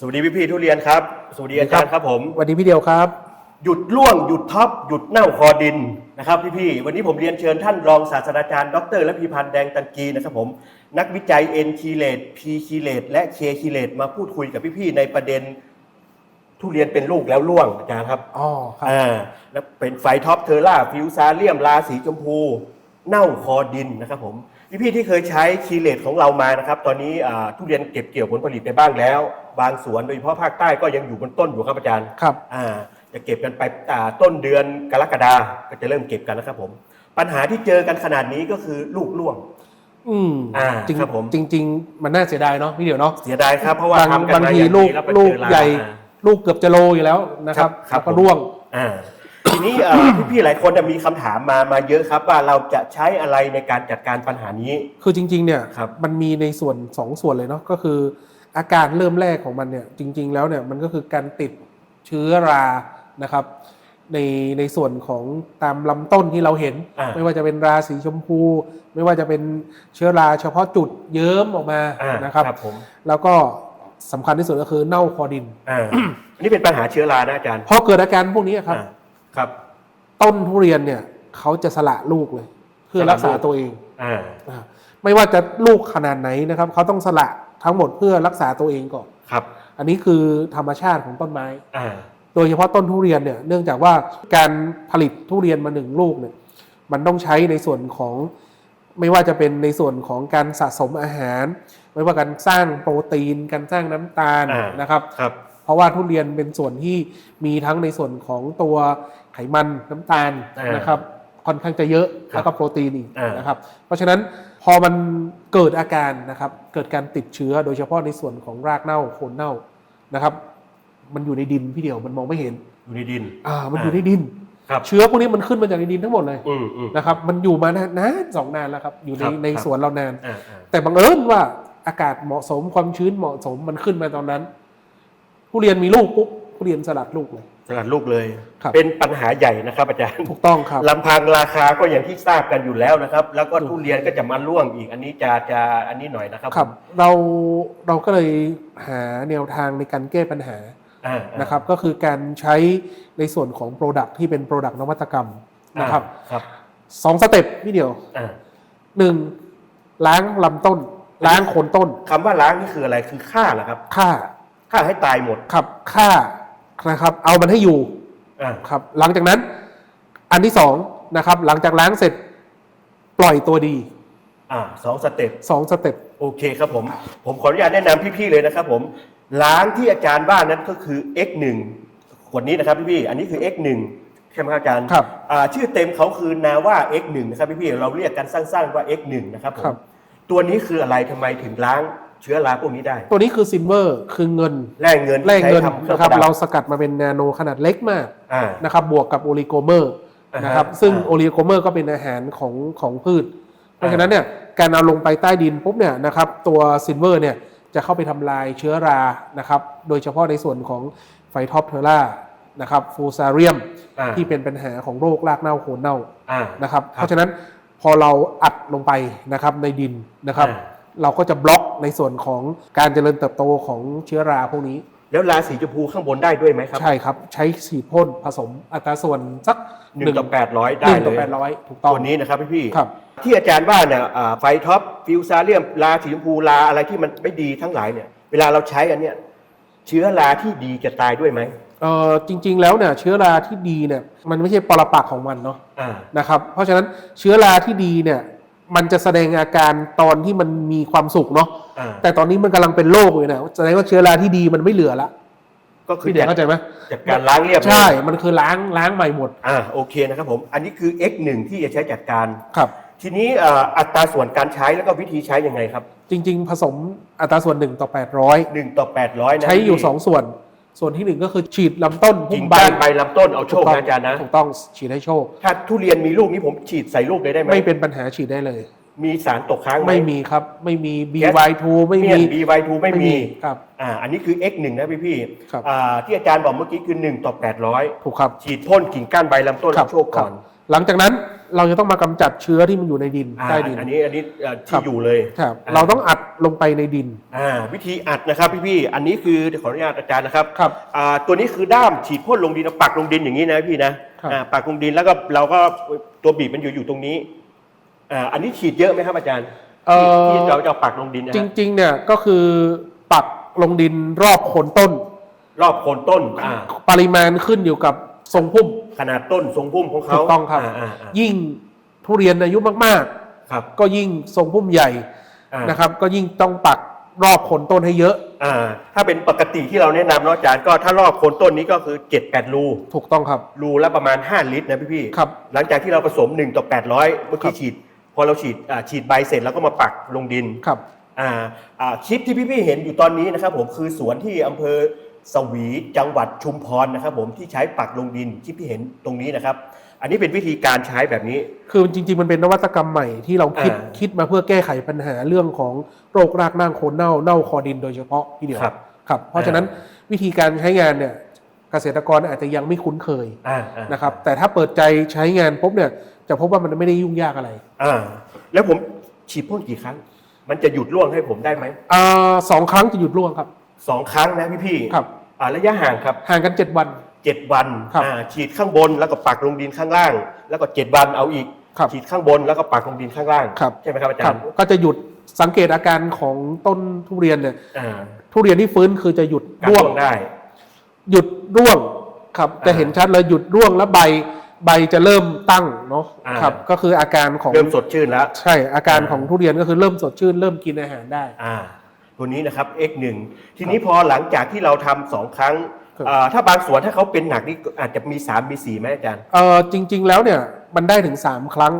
สวัสดีพี่พี่ๆทุเรียนครับ สวัสดีอาจารย์ครับผมสวัสดีพี่เดียวครับ หยุดร่วงหยุดท็อปหยุดเน่าคอดินนะครับพี่พี่ๆวันนี้ผมเรียนเชิญท่านรองศาสตราจารย์ดรและพีพันธ์แดงตันกีนะครับผม นักวิจัย N คีเลต P คีเลตและ K คีเลตมาพูดคุยกับพี่พี่ๆในประเด็นทุเรียนเป็นลูกแล้วร่วงอาจารย์ครับอ๋อครับอ่าแล้วเป็นไฟท็อปเทอร่าฟิวซาเลียมราสีชมพู เน่าคอดินนะครับผม พี่พี่ๆที่เคยใช้คีเลตของเรามานะครับ ตอนนี้อ่าทุเรียนเก็บเกี่ยวผลผลิตไปบ้างแล้ว บางสวนโดยเฉพาะภาคใต้ก็ยังอยู่บนต้นอยู่ครับอาจารย์ครับ อ่าจะเก็บกันไปอ่าต้นเดือนกรกฎาก็จะเริ่มเก็บกันนะครับผม ปัญหาที่เจอกันขนาดนี้ก็คือลูกร่วง อืมอ่าจริงครับผม จริง ๆ มันน่าเสียดายเนาะพี่เดียวเนาะเสียดายครับเพราะว่าบางทำกันบางมาทีอย่างลูดีกแล้วไปลูเจกอราใหญ่ อ่า ลูกเกือบจะโลอยู่แล้วนะครับครับแล้วก็ผม ร่วง อ่า ทีนี้เอ่อพี่ๆหลายคนจะมีคำถามมามาเยอะครับ ว่าเราจะใช้อะไรในการจัดการปัญหานี้ คือจริง ๆ เนี่ยครับมันมีในส่วนสองส่วนเลยเนาะก็คือ อาการเริ่มแรกของมันเนี่ยจริง ๆ แล้วเนี่ยมันก็คือการติดเชื้อรานะครับ ในในส่วนของตามลำต้นที่เราเห็นอ่าไม่ว่าจะเป็นราสีชมพู ไม่ว่าจะเป็นเชื้อราเฉพาะจุดเยิ้มออกมาอ่านะครับครับผมแล้วก็สำคัญที่สุดก็คือเน่าคอดิน อ่าอันนี้เป็นปัญหาเชื้อรานะอาจารย์ พอเกิดอาการพวกนี้ครับอ่า ครับ ต้นทุเรียนเนี่ยเขาจะสละลูกเลย เพื่อรักษาตัวเองอ่าอ่าไม่ว่าจะลูกขนาดไหนนะครับเขาต้องสละทั้งหมดเพื่อรักษาตัวเองก่อนครับ อันนี้คือธรรมชาติของต้นไม้อ่าโดยเฉพาะต้นทุเรียนเนี่ยเนื่องจากว่าการผลิตทุเรียนมาหนึ่งลูกเนี่ยมันต้องใช้ในส่วนของไม่ว่าจะเป็นในส่วนของการสะสมอาหาร ไม่ว่าการสร้างโปรตีน การสร้างน้ำตาลอ่านนะครับครับ เพราะว่าทุเรียนเป็นส่วนที่มีทั้งในส่วนของตัวไขมันน้ำตาลอ่านนะครับค่อนข้างจะเยอะครับแล้วก็โปรตีนอีกอ่านนะครับเพราะฉะนั้นพอมันเกิดอาการนะครับเกิดการติดเชื้อโดยเฉพาะในส่วนของรากเน่าโคนเน่านะครับ มันอยู่ในดินพี่เดียวมันมองไม่เห็นอยู่ในดินอ่ามันอ่าอยู่ในดินครับเชื้อพวกนี้มันขึ้นมาจากในดินทั้งหมดเลยอืมอืมนะครับมันอยู่มานานนานสองนานแล้วครับอยู่ในครับในครับสวนเรานานอ่าอ่าแต่บังเอิญว่าอากาศเหมาะสมความชื้นเหมาะสมมันขึ้นมาตอนนั้น ผู้เรียนมีลูกปุ๊บผู้เรียนสลัดลูกเลย สลัดลูกเลย ครับ เป็นปัญหาใหญ่นะครับ อาจารย์ถูกต้องครับ ลำพังราคาก็อย่างที่ทราบกันอยู่แล้วนะครับ แล้วก็ทุเรียนก็จะมาล่วงอีก อันนี้จะจะอันนี้หน่อยนะครับครับเราเราก็เลยหาแนวทางในการแก้ปัญหาอ่าอ่านะครับ ก็คือการใช้ในส่วนของ Product ที่เป็น Product นวัตกรรมนะครับอ่าครับสองสเต็ปพี่เดียวอ่าหนึ่งล้างลำต้น ล้างโคนต้นคำว่าล้างนี่คืออะไรคือฆ่าเหรอครับฆ่าฆ่าให้ตายหมดครับฆ่า นะครับ เอามันให้อยู่อ่าครับ หลังจากนั้น อันที่สองนะครับ หลังจากล้างเสร็จปล่อยตัวดีอ่าสองสเต็ป สองสเต็ป โอเคครับผม ผมขออนุญาตแนะนำพี่ๆเลยนะครับผมล้างที่อาจารย์ว่านั้นก็คือ X1 ขวดนี้นะครับพี่ๆอันนี้คือ X1 ใช่ไหมครับอาจารย์ครับอ่าชื่อเต็มเขาคือนาว่า X1 นะครับพี่ๆเราเรียกกันสั้นๆว่า X1 นะครับผมครับตัวนี้คืออะไรทำไมถึงล้าง เชื้อราพวกนี้ได้ ตัวนี้คือซินเวอร์คือเงินแร่เงินแร่เงินใช้ทำเครื่องนะครับปะดัเราสกัดมาเป็นนาโนขนาดเล็กมากอ่านะครับบวกกับโอลิโกเมอร์อ่าฮะนะครับซึ่งอ่าโอลิโกเมอร์ก็เป็นอาหารของของพืช เพราะอ่าฉะนั้นเนี่ยการเอาลงไปใต้ดินปุ๊บเนี่ยนะครับตัวซินเวอร์เนี่ยจะเข้าไปทำลายเชื้อรานะครับโดยเฉพาะในส่วนของไฟท็อปเทอร่านะครับฟูซาเรียมอ่าที่เป็นปัญหาของโรครากเน่าโคนเน่าอ่านะครับครับเพราะฉะนั้นพอเราอัดลงไปนะครับในดินนะครับอ่า เราก็จะบล็อกในส่วนของการเจริญเติบโตของเชื้อราพวกนี้แล้วราสีชมพูข้างบนได้ด้วยไหมครับ ใช่ครับ ใช้ฉีดพ่นผสมอัตราส่วนสักหนึ่งต่อแปดร้อยหได้นึ่งเลต่อยแปดร้อยถูกต้องตัวนี้นะครับพี่ๆครับที่อาจารย์ว่าเนี่ยอ่าไฟท็อปฟิวซาเลียมลาสีชมพูลาอะไรที่มันไม่ดีทั้งหลายเนี่ยเวลาเราใช้อันเนี้ยเชื้อราที่ดีจะตายด้วยไหมเอ่อจริง ๆ แล้วเนี่ยเชื้อราที่ดีเนี่ยมันไม่ใช่ปรปักษ์ของมันเนาะอ่านะครับ เพราะฉะนั้นเชื้อราที่ดีเนี่ย มันจะแสดงอาการตอนที่มันมีความสุขเนาะอ่าแต่ตอนนี้มันกำลังเป็นโรคอยู่นะแสดงว่าเชื้อราที่ดีมันไม่เหลือละก็คือพี่เดียจัดเข้าใจไหมจัดการล้างเรียบเลยใช่มันคือล้างล้างใหม่หมดอ่าโอเคนะครับผม อันนี้คือ X1 ที่จะใช้จัดการ ครับ ทีนี้อ่าอัตราส่วนการใช้แล้วก็วิธีใช้ยังไงครับจริง ๆ ผสมอัตราส่วน1ต่อ800 1ต่อ800นะใช้อยู่ พี่2 ส่วน ส่วนที่1ก็คือฉีดลำต้นกิ่พุ่งมใบก้านใบลำต้นเอาโชคนะอาจารย์นะ ถูกต้องฉีดให้โชค ถ้าทุเรียนมีลูกนี้ผมฉีดใส่ลูกเลยได้ไหมไม่เป็นปัญหาฉีดได้เลย มีสารตกค้างไหมไม่มีครับไม่มีแก๊ส BY2 ไม่เมียมีน BY2 ไม่มีครับ อ่าอันนี้คือ X1 นะพี่พี่ๆครับ อ่าที่อาจารย์บอกเมื่อกี้คือ 1 ต่อ 800 ถูกครับฉีดพ่นกิ่งก้านใบลำต้นครับเอาโชคก่อนครับหลังจากนั้น เราจะต้องมากำจัดเชื้อที่มันอยู่ในดินอ่าใต้ดิน อันนี้อันนี้เอ่อครัที่บอยู่เลยครับอ่าเราต้องอัดลงไปในดินอ่าวิธีอัดนะครับพี่ๆอันนี้คือขออนุญาตอาจารย์นะครับครับอ่าตัวนี้คือด้ามฉีดพ่นลงดินเอาปักลงดินอย่างนี้นะพี่นะครับอ่าปักลงดินแล้วก็เราก็ตัวบีบมันอยู่อยู่ตรงนี้อ่าอันนี้ฉีดเยอะไหมครับอาจารย์เอ่อที่ที่เราจะเอาปักลงดินนะจฮะริง ๆ เนี่ยก็คือปักลงดินรอบโคนต้น รอบโคนต้นอ่าปริมาณขึ้นอยู่กับ ทรงพุ่มขนาดต้นทรงพุ่มของเขาถูกต้องครับาาอ่ายิ่งทุเรียนอายุมากครับๆ ก็ยิ่งทรงพุ่มใหญ่อ่านะครับ ก็ยิ่งต้องปักรอบโคนต้นให้เยอะอ่า ถ้าเป็นปกติที่เราแนะนำเนาะอาจารย์ก็ถ้ารอบโคนต้นนี้ก็คือ7 8รูถูกต้องครับรูละประมาณ 5 ลิตรนะพี่พี่ๆครับ หลังจากที่เราผสม 1 ต่อ 800 เมื่อครักี้บฉีด พอเราฉีดอ่าฉีดใบเสร็จแล้วก็มาปักลงดิน ครับ อ่าอ่าคลิปที่พี่ๆเห็นอยู่ตอนนี้นะครับผมคือสวนที่อำเภอ สวีจังหวัดชุมพรนะครับ ผมที่ใช้ปักลงดินที่พี่เห็นตรงนี้นะครับ อันนี้เป็นวิธีการใช้แบบนี้ คือจริง ๆ มันเป็นนวัตกรรมใหม่ที่เราคิดอ่า คิดมาเพื่อแก้ไขปัญหาเรื่องของโรครากนั่งโคนเน่าเน่าคอดินโดยเฉพาะพี่เดียวครับ ครับเพราะฉะนั้นวิธีการใช้งานเนี่ยเกษตรกรอาจจะยังไม่คุ้นเคยอ่าอ่านะครับ แต่ถ้าเปิดใจใช้งานปุ๊บเนี่ยจะพบว่ามันไม่ได้ยุ่งยากอะไรอ่าแล้วผมฉีดพ่นกี่ครั้ง มันจะหยุดร่วงให้ผมได้ไหมอ่าสองครั้งจะหยุดร่วงครับสองครั้งนะพี่พี่ๆครับ อ่าระยะห่างครับห่างกัน 7 วันเจ็ดวันครับอ่าฉีดข้างบนแล้วก็ปักลงดินข้างล่าง แล้วก็เจ็ดวันเอาอีก ครับ ฉีดข้างบนแล้วก็ปักลงดินข้างล่าง ครับใช่ไหมครับอาจาครัรบย์ก็จะหยุดสังเกตอาการของต้นทุเรียนเนี่ยอ่าทุเรียนที่ฟื้นคือจะหยุดการร่วง ร่วงได้ หยุดร่วงครับจะอ่าเห็นชัดเลยหยุดร่วงแล้วใบใบจะเริ่มตั้งเนาะอ่า ครับก็คืออาการของเริ่มสดชื่นแล้ว ใช่อาการอ่า ของทุเรียนก็คือเริ่มสดชื่น เริ่มกินอาหารได้ อ่า ตัวนี้นะครับ X1 ทีนี้พอหลังจากที่เราทำสองครั้งครับอ่าถ้าบางสวนถ้าเขาเป็นหนักนี่อาจจะมี 3 มี4ไหมอาจารย์เออจริง ๆ แล้วเนี่ยมันได้ถึง 3 ครั้ง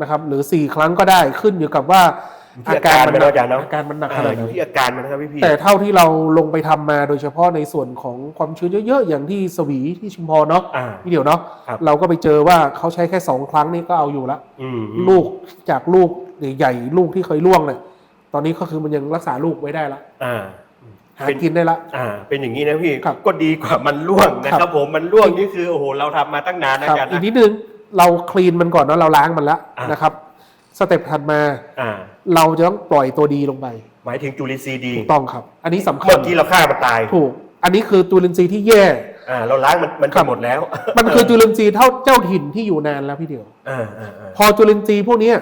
นะครับหรือ 4 ครั้งก็ได้ขึ้นอยู่กับว่าอยู่ที่อาการมัมันหนัเนอะอาจารย์เนอะอาการมันหนักขอ่านาดอไหนยู่ที่อาการมันนะครับพี่พี่แต่เท่าที่เราลงไปทำมาโดยเฉพาะในส่วนของความชื้นเยอะๆ อย่างที่สวีที่ชุมพรเนาะอ่าพี่เดี๋ยวเนาะครับเราก็ไปเจอว่าเขาใช้แค่ 2 ครั้งนี่ก็เอาอยู่ละอืมลูกจากลูกใหญ่ๆลูกที่เคยร่วงเนี่ย ตอนนี้ก็คือมันยังรักษาลูกไว้ได้ละอ่า หาเป็น กินได้ละ อ่า เป็นอย่างนี้นะพี่ ครับก็ดีกว่ามันร่วงนะคครัรับ บผม มันร่วงนี่คือโอ้โหเราทำมาตั้งนานนะครับอาจารย์อีกนะ นิดนึงเราคลีนมันก่อนเนาะเราล้างมันแล้วอ่าน นะครับสเต็ปถัดมาอ่า เราจะต้องปล่อยตัวดีลงไปหมายถึงจุลินทรีย์ดีถูกต้องครับ อันนี้สำคัเมื่ญอกี้เราฆ่ามันตาย ถูก อันนี้คือจุลินทรีย์ที่แย่ อ่า เราล้างมันมันครัจะบหมดแล้วมันคือจุลินทรีย์เท่าเจ้าถิ่นที่อยู่นานแล้วพี่เดียว อ่าอ่าอ่าพอจุลินทรีย์พวกเนี้ย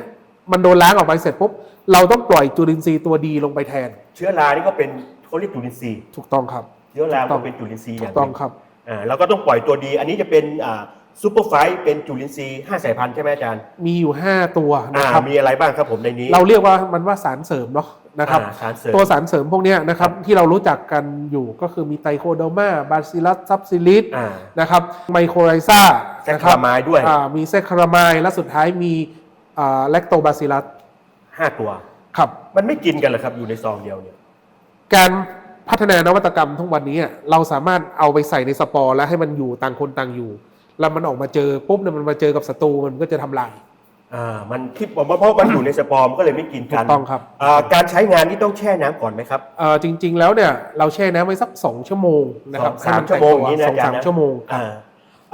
มันโดนล้างออกไปเสร็จปุ๊บ เราต้องปล่อยจุลินทรีย์ตัวดีลงไปแทน เชื้อรานี่ก็เป็นเขาเรียกจุลินทรีย์ถูกต้องครับ เชื้อราถูกต้ก็องเป็นจุลินทรีย์อถูย่างกหต้องนึ่งครับ อ่าเราก็ต้องปล่อยตัวดี อันนี้จะเป็นอ่าซูเปอร์ไฟต์เป็นจุลินทรีย์ห้าสายพันธุ์ใช่ไหมอาจารย์มีอยู่ 5 ตัวอ่านะครับ มีอะไรบ้างครับผมในนี้เราเรียกว่ามันว่าสารเสริมเนาะนะครับ อ่าสารเสริมตัวสารเสริมพวกเนี้ยนะครับที่เรารู้จักกันอยู่ก็คือมีไตโคโดมาบาซิลัสซับซิลิสอ่า นะครับไมโครไรซาแซคคารามายด้วยมีแซคคารามายและสุดท้ายมีแลคโตบาซิลัส ห้าตัว ครับ มันไม่กินกันเหรอครับอยู่ในซองเดียวเนี่ย การพัฒนานวัตกรรมทุกวันนี้อะเราสามารถเอาไปใส่ในสปอร์แล้วให้มันอยู่ต่างคนต่างอยู่ แล้วมันออกมาเจอปุ๊บเนี่ยมันมาเจอกับศัตรูมันก็จะทำลายอ่ามันคิดว่าเพราะมันอยู่ในสปอร์มก็เลยไม่กินถูกันกต้องครับอ่าการใช้งานนี่ต้องแช่น้ำก่อนไหมครับเอ่อจริง ๆ แล้วเนี่ยเราแช่น้ำไว้สัก2ชั่วโมงนะครับสองสามให้นชั่วโมงแตกตัอย่างนี้นะสองสามอาจารย์นะชั่วโมงอ่า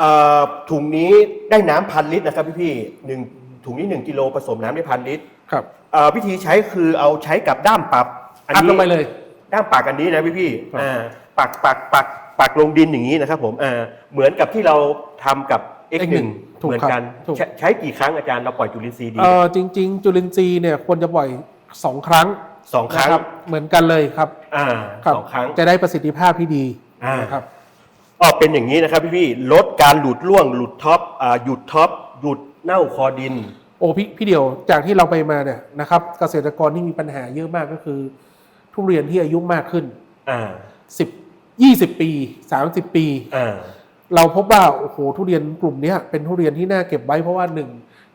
อ่าถุงนี้ได้น้ำพันลิตรนะครับพี่พี่ๆหนึ่งถุงนี้หนึ่งกิโลผสมน้ำได้พันลิตรครับ อ่าวิธีใช้คือเอาใช้กับด้ามปรับอัดลงไปเลย ด้ามปักอันนี้นะพี่พี่ๆครับ อ่าปักปักปักปักลงดินอย่างนี้นะครับผมอ่าเหมือนกับที่เราทำกับ X1 ถูกเหมือนครับกันถูก ใช้ใช้กี่ครั้งอาจารย์เราปล่อยจุลินทรีย์ดีเอ่อจริง ๆ จุลินทรีย์เนี่ยควรจะปล่อย2ครั้งสองครั้งนะเหมือนกันเลยครับอ่าครับสองครั้ง จะได้ประสิทธิภาพที่ดีอ่าน นะครับอ๋อเป็นอย่างนี้นะครับพี่พี่ๆลดการหลุดร่วงหลุดท็อปอ่าหยุดท็อปหยุดเน่าคอดิน โอ้พี่พี่เดียวจากที่เราไปมาเนี่ยนะครับ เกษตรกรที่มีปัญหาเยอะมากก็คือ ทุเรียนที่อายุมากขึ้นอ่า10 20ปี30ปีอ่าเราพบว่าโอ้โหทุเรียนกลุ่มเนี้ยเป็นทุเรียนที่น่าเก็บไว้เพราะว่าหนึ่ง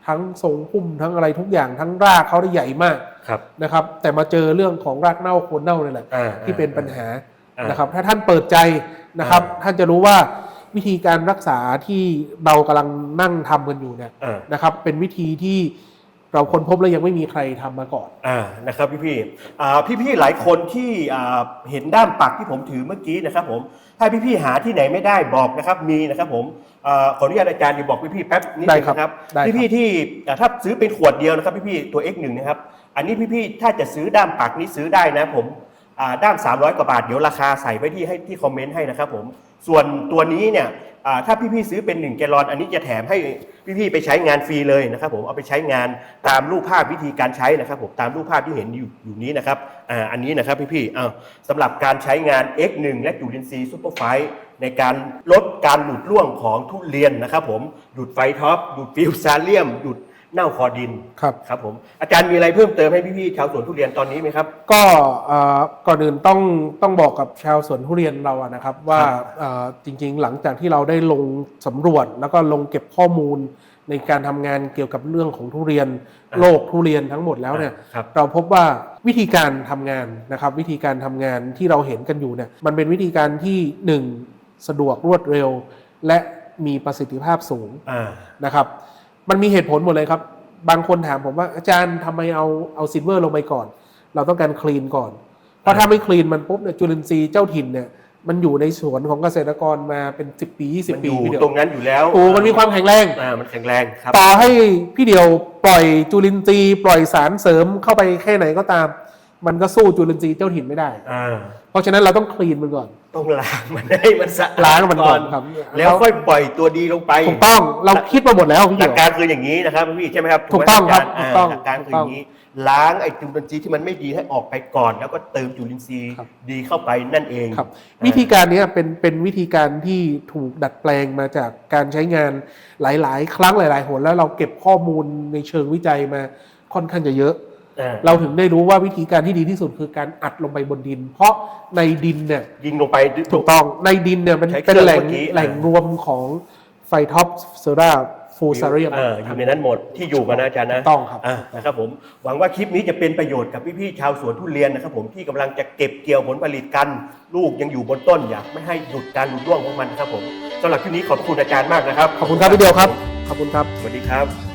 ทั้งทรงพุ่มทั้งอะไรทุกอย่างทั้งรากเขาได้ใหญ่มากครับนะครับ แต่มาเจอเรื่องของรากเน่าโคนเน่านี่แหละอ่าที่เป็นปัญหาอ่านนะครับ ถ้าท่านเปิดใจนะครับอ่าท่านจะรู้ว่า วิธีการรักษาที่เรากำลังนั่งทำกันอยู่เนี่ยอ่า นะครับ เป็นวิธีที่เราค้นพบแล้วยังไม่มีใครทำมาก่อน อ่านะครับพี่พี่ๆอ่าพี่พี่ๆหลายคนที่อ่าเห็นด้ามปักที่ผมถือเมื่อกี้นะครับผมถ้าพี่พี่ๆหาที่ไหนไม่ได้บอกนะครับมีนะครับผมอ่าขออนุญาตอาจารย์เดี๋ยวบอกพี่พี่ๆแป๊บนิดได้นึงครับนะครับได้ครับ พี่พี่ๆที่อ่าถ้าซื้อเป็นขวดเดียวนะครับพี่พี่ๆตัว X1 นะครับอันนี้พี่พี่ๆถ้าจะซื้อด้ามปักนี้ซื้อได้นะผมอ่า ด้าม300 กว่าบาท เดี๋ยวราคาใส่ไว้ที่ให้ที่คอมเมนต์ให้นะครับผมส่วนตัวนี้เนี่ยถ้าพี่ๆซื้อเป็น 1 แกลลอน อันนี้จะแถมให้พี่ๆไปใช้งานฟรีเลยนะครับผมเอาไปใช้งานตามรูปภาพวิธีการใช้นะครับผมตามรูปภาพที่เห็นอยู่อยู่นี้นะครับอ่าอันนี้นะครับพี่ๆอ้าสำหรับการใช้งาน X1 และจุลินทรีย์ซูเปอร์ไฟท์ในการลดการหลุดร่วงของทุเรียนนะครับผมหยุดไฟท็อปหยุดฟิวซาเลียมหยุด เน่าคอดินครับ ครับผมอาจารย์มีอะไรเพิ่มเติมให้พี่ๆชาวสวนทุเรียนตอนนี้ไหมครับ ก็เอ่อก่อนอื่นต้องต้องบอกกับชาวสวนทุเรียนเราอะนะครับ ว่าเอ่อจริงๆ หลังจากที่เราได้ลงสำรวจ แล้วก็ลงเก็บข้อมูลในการทำงานเกี่ยวกับเรื่องของทุเรียนอ่าโลกทุเรียนทั้งหมดแล้วเนี่ย ครับ เราพบว่าวิธีการทำงานนะครับ วิธีการทำงานที่เราเห็นกันอยู่เนี่ยมันเป็นวิธีการที่หนึ่งสะดวกรวดเร็ว และมีประสิทธิภาพสูงอ่า นะครับ มันมีเหตุผลหมดเลยครับ บางคนถามผมว่าอาจารย์ทำไมเอาเอาซิลเวอร์ลงไปก่อน เราต้องการคลีนก่อน เพราะถ้าไม่คลีนมันปุ๊บเนี่ยจุลินทรีย์เจ้าถิ่นเนี่ยมันอยู่ในสวนของเกษตรกรมาเป็น10ปีมัน20ปีอยู่พี่เดียวตรงนั้นอยู่แล้วโอ้มันมีความแข็งแรงอ่ามันแข็งแรงครับต่อให้พี่เดียวปล่อยจุลินทรีย์ปล่อยสารเสริมเข้าไปแค่ไหนก็ตาม มันก็สู้จุลินทรีย์เจ้าถิ่นไม่ได้ อ่า เพราะฉะนั้นเราต้องคลีนมันก่อน ต้องล้างมันให้มันสะอาดล้างมันก่อนครับ แล้วค่อยปล่อยตัวดีลงไปถูกต้องเราคิดมาหมดแล้วพี่หลัเดียกว การคืออย่างนี้นะครับพี่ใช่ไหมครับถูกต้องครับไหมาจาย์ถูกต้องาหลักการคือถูกต้องอย่างนี้ ล้างไอ้จุลินทรีย์ที่มันไม่ดีให้ออกไปก่อน แล้วก็เติมจุลินทรีย์ครับ ดีเข้าไปนั่นเองครับอ่าวิธีการเนี้ยเป็นเป็นวิธีการที่ถูกดัดแปลงมาจากการใช้งานหลาย ๆ ครั้งหลาย ๆ หนแล้วเราเก็บข้อมูลในเชิงวิจัยมาค่อนข้างจะเยอะอ่า เราถึงได้รู้ว่าวิธีการที่ดีที่สุดคือการอัดลงไปบนดิน เพราะในดินเนี่ยยิงลงไปถูกต้องในดินเนี่ยมันใช้เคเป็นรื่องแหล่งเมื่อกี้แหล่งรวมของไฟท็อปเซราฟูซาเรียมเอออยู่ในนั้นหมดที่อยู่กันนะอาจารย์นะถูกต้องครับอ่านะครับผมหวังว่าคลิปนี้จะเป็นประโยชน์กับพี่ๆชาวสวนทุเรียนนะครับผมที่กำลังจะเก็บเกี่ยวผลผลิตกัน ลูกยังอยู่บนต้นอยากไม่ให้หยุดการหลุดร่วงของมันนะครับผมสำหรับคลิปนี้ขอบคุณอาจารย์มากนะครับ ขอบคุณครับพี่เดียวครับ ขอบคุณครับสวัสดีครับ